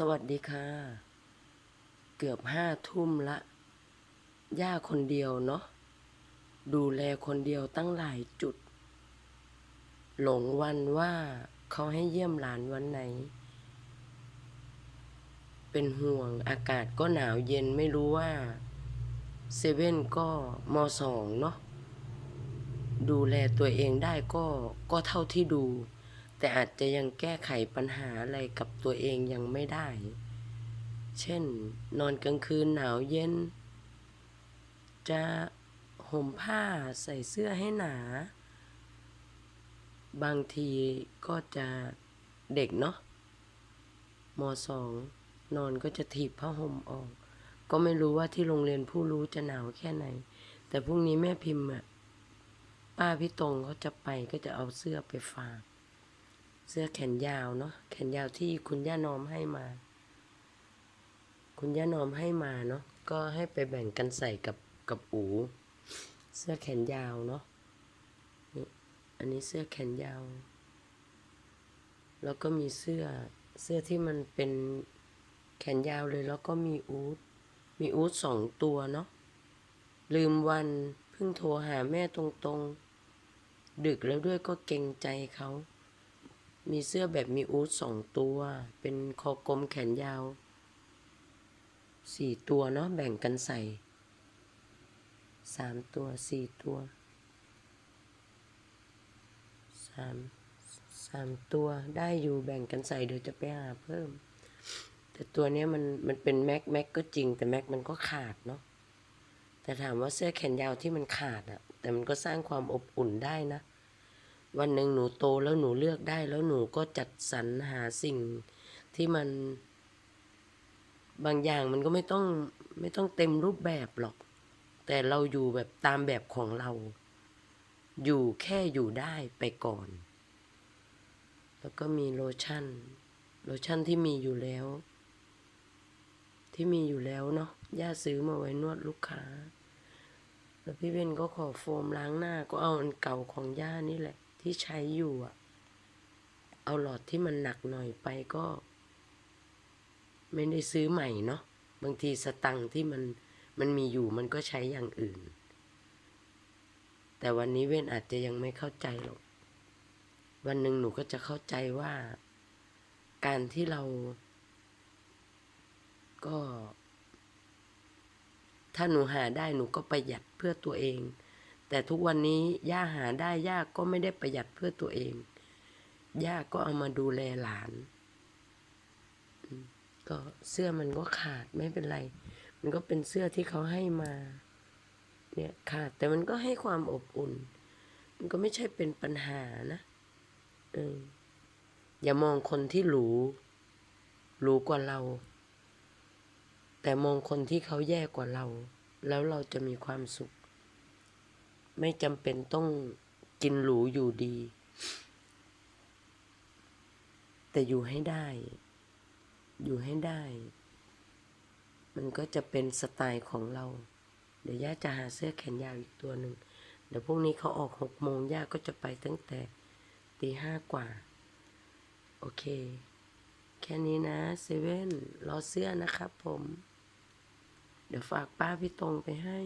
สวัสดีค่ะ เกือบห้าทุ่มละ ย่าคนเดียวเนาะ ดูแลคนเดียวตั้งหลายจุด หลงวันว่าเขาให้เยี่ยมหลานวันไหน เป็นห่วงอากาศก็หนาวเย็นไม่รู้ว่า เซเว่นก็มสองเนาะ ดูแลตัวเองได้ก็ก็เท่าที่ดู แต่อาจจะยังแก้ไขปัญหาอะไรกับตัวเองยังไม่ได้ เช่น นอนกลางคืนหนาวเย็น จะห่มผ้าใส่เสื้อให้หนา บางทีก็จะเด็กเนาะมสองนอนก็จะถีบผ้าห่มออก ก็ไม่รู้ว่าที่โรงเรียนผู้รู้จะหนาวแค่ไหน แต่พรุ่งนี้แม่พิมพ์อะป้าพี่ตรงเขาจะไปก็จะเอาเสื้อไปฝาก เสื้อแขนยาวเนาะแขนยาวที่คุณย่านอมให้มา คุณย่านอมให้มาเนาะก็ให้ไปแบ่งกันใส่กับกับอูเสื้อแขนยาวเนาะนี่อันนี้เสื้อแขนยาว แล้วก็มีเสื้อเสื้อที่มันเป็นแขนยาวเลยแล้วก็มีอูดมีอูดสองตัวเนาะลืมวันเพิ่งโทรหาแม่ตรงๆ ดึกแล้วด้วยก็เกรงใจเขา มีเสื้อแบบมีอูดสองตัว เป็นคอกลมแขนยาวสี่ตัวเนาะแบ่งกันใส่สามตัวสี่ตัวสามสามตัวได้อยู่แบ่งกันใส่เดี๋ยวจะไปหาเพิ่ม แต่ตัวเนี้ยมันมันเป็นแม็กแม็กก็จริง แต่แม็กมันก็ขาดเนาะแต่ถามว่าเสื้อแขนยาวที่มันขาดอะแต่มันก็สร้างความอบอุ่นได้นะ วันหนึ่งหนูโตแล้วหนูเลือกได้ แล้วหนูก็จัดสรรหาสิ่งที่มัน บางอย่างมันก็ไม่ต้องไม่ต้องเต็มรูปแบบหรอก แต่เราอยู่แบบตามแบบของเรา อยู่แค่อยู่ได้ไปก่อน แล้วก็มีโลชั่น โลชั่นที่มีอยู่แล้ว ที่มีอยู่แล้วเนาะย่าซื้อมาไว้นวดลูกค้าแล้วพี่เบนก็ขอโฟมล้างหน้าก็เอาอันเก่าของย่านี่แหละ ที่ใช้อยู่อะเอาหลอดที่มันหนักหน่อยไปก็ ไม่ได้ซื้อใหม่เนาะบางทีสตังที่มันมันมีอยู่มันก็ใช้อย่างอื่น แต่วันนี้เว้นอาจจะยังไม่เข้าใจหรอก วันหนึ่งหนูก็จะเข้าใจว่า การที่เรา ก็ ถ้าหนูหาได้หนูก็ประหยัดเพื่อตัวเอง แต่ทุกวันนี้ย่าหาได้ย่าก็ไม่ได้ประหยัดเพื่อตัวเอง ย่าก็เอามาดูแลหลาน ก็เสื้อมันก็ขาดไม่เป็นไร มันก็เป็นเสื้อที่เขาให้มา เนี่ยขาดแต่มันก็ให้ความอบอุ่น มันก็ไม่ใช่เป็นปัญหานะเอออย่ามองคนที่หรูหรูกว่าเรา แต่มองคนที่เขาแย่กว่าเรา แล้วเราจะมีความสุข ไม่จำเป็นต้องกินหรูอยู่ดี แต่อยู่ให้ได้ อยู่ให้ได้ มันก็จะเป็นสไตล์ของเรา เดี๋ยวย่าจะหาเสื้อแขนยาวอีกตัวหนึ่ง เดี๋ยวพรุ่งนี้เขาออกหกโมงย่าก็จะไปตั้งแต่ตีห้ากว่า โอเค แค่นี้นะเซเว่นรอเสื้อนะครับผม เดี๋ยวฝากป้าพี่ตรงไปให้